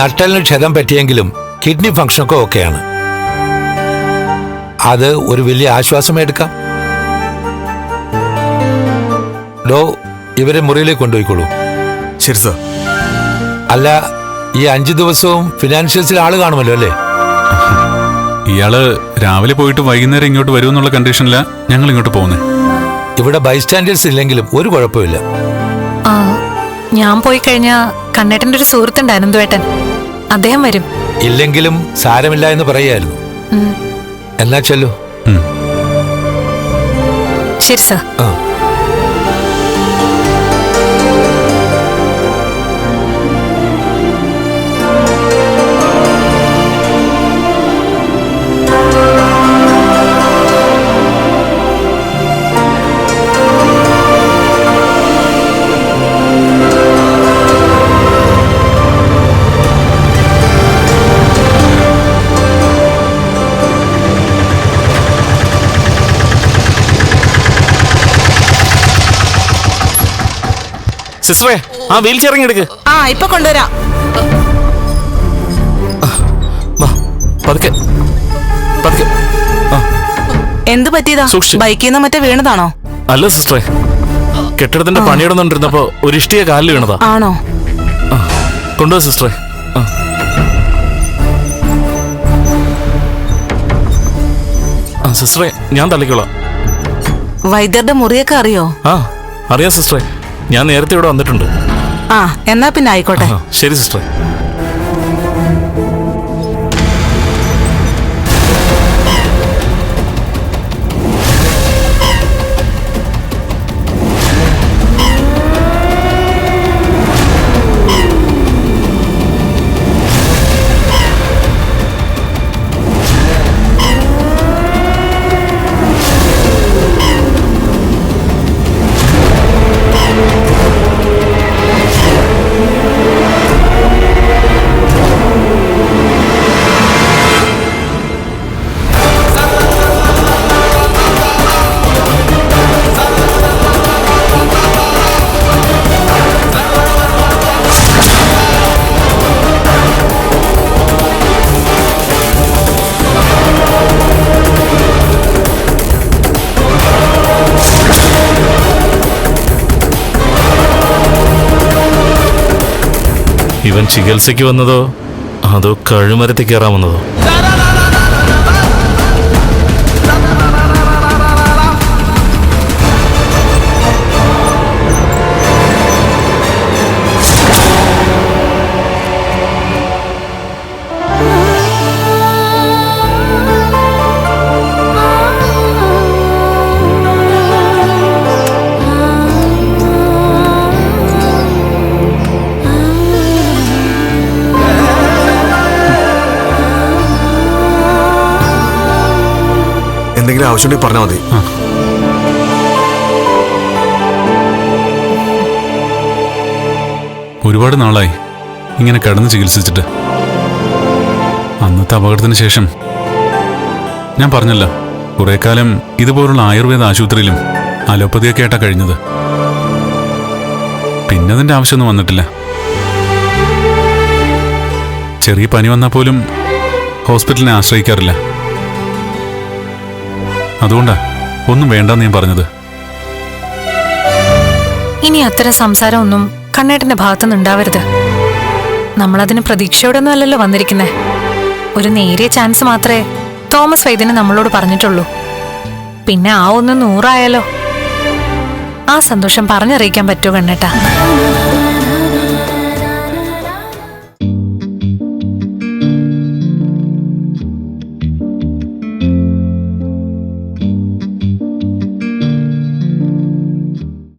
നട്ടലിന് ക്ഷതം പറ്റിയെങ്കിലും കിഡ്നി ഫംഗ്ഷനൊക്കെ ഓക്കെയാണ്. അത് ഒരു വലിയ ആശ്വാസം എടുക്കാം. ഡോ ഇവരെ മുറിയിലേക്ക് കൊണ്ടുപോയിക്കോളൂ. ശരി സർ. അല്ല ഈ അഞ്ചു ദിവസവും ഫിനാൻഷ്യൽസിൽ ആൾ കാണുമല്ലോ അല്ലേ? ഇയാൾ രാവിലെ പോയിട്ട് വൈകുന്നേരം ഇങ്ങോട്ട് വരുമെന്നുള്ള കണ്ടീഷനിലാ ഞങ്ങൾ ഇങ്ങോട്ട് പോകുന്നത് ഇവിടെ ബൈസ്റ്റാൻഡേഴ്സ് ഇല്ലെങ്കിലും ഒരു കുഴപ്പമില്ല. ആ ഞാൻ പോയി കഴിഞ്ഞാ കണ്ണേട്ടന്റെ ഒരു സുഹൃത്തുണ്ട് അനന്തുവേട്ടൻ അദ്ദേഹം വരും. ഇല്ലെങ്കിലും സാരമില്ല എന്ന് പറയായിരുന്നു. എന്നാ ചെല്ലു. ശരി സർ. ആ. സിസ്റ്ററെ ആ വീൽ ചെയർ എടുക്ക്. ആ ഇപ്പൊ കൊണ്ടുവരാ. വാ പതുക്കെ പതുക്കെ. എന്ത് പറ്റിയതാ? ബൈക്കിൽ നിന്ന് മറ്റേ വീണതാണോ? അല്ല സിസ്റ്ററെ. കെട്ടിടത്തിന്റെ പണിയിടുന്നുണ്ടിരുന്നപ്പോ ഒരു ഇഷ്ടിയ കാലിൽ വീണതാ. ആണോ? കൊണ്ടുവാ സിസ്റ്ററെ. സിസ്റ്ററെ ഞാൻ തള്ളിക്കോളാം. വൈദ്യരുടെ മുറിയൊക്കെ അറിയോ? ആ അറിയാം സിസ്റ്ററെ. ഞാൻ നേരത്തെ ഇവിടെ വന്നിട്ടുണ്ട്. ആ എന്നാ പിന്നെ ആയിക്കോട്ടെ. ശരി സിസ്റ്ററെ. ഇവൻ ചികിത്സയ്ക്ക് വന്നതോ അതോ കഴുമരത്തിൽ കയറാൻ വന്നതോ? എന്തെങ്കിലും ആവശ്യമുണ്ടെങ്കിൽ പറഞ്ഞാൽ മതി. ഒരുപാട് നാളായി ഇങ്ങനെ കടന്ന് ചികിത്സിച്ചിട്ട്. അന്നത്തെ അപകടത്തിന് ശേഷം ഞാൻ പറഞ്ഞല്ലോ കുറെ കാലം ഇതുപോലുള്ള ആയുർവേദ ആശുപത്രിയിലും അലോപ്പതിയൊക്കെ ആയിട്ടാ കഴിഞ്ഞത്. പിന്നെ അതിന്റെ ആവശ്യമൊന്നും വന്നിട്ടില്ല. ചെറിയ പനി വന്നാൽ പോലും ഹോസ്പിറ്റലിനെ ആശ്രയിക്കാറില്ല. അതുകൊണ്ടാ ഒന്നും വേണ്ടെന്ന് ഞാൻ പറഞ്ഞത്. ഇനി അത്തരം സംസാരമൊന്നും കണ്ണേട്ടന്റെ ഭാഗത്തുനിന്ന് ഉണ്ടാവരുത്. നമ്മളതിന് പ്രതീക്ഷയോടൊന്നും അല്ലല്ലോ വന്നിരിക്കുന്നേ. ഒരു നേരിയ ചാൻസ് മാത്രമേ തോമസ് വൈദ്യനെ നമ്മളോട് പറഞ്ഞിട്ടുള്ളൂ. പിന്നെ ആ ഒന്ന് നൂറായാലോ? ആ സന്തോഷം പറഞ്ഞറിയിക്കാൻ പറ്റുമോ കണ്ണേട്ടാ?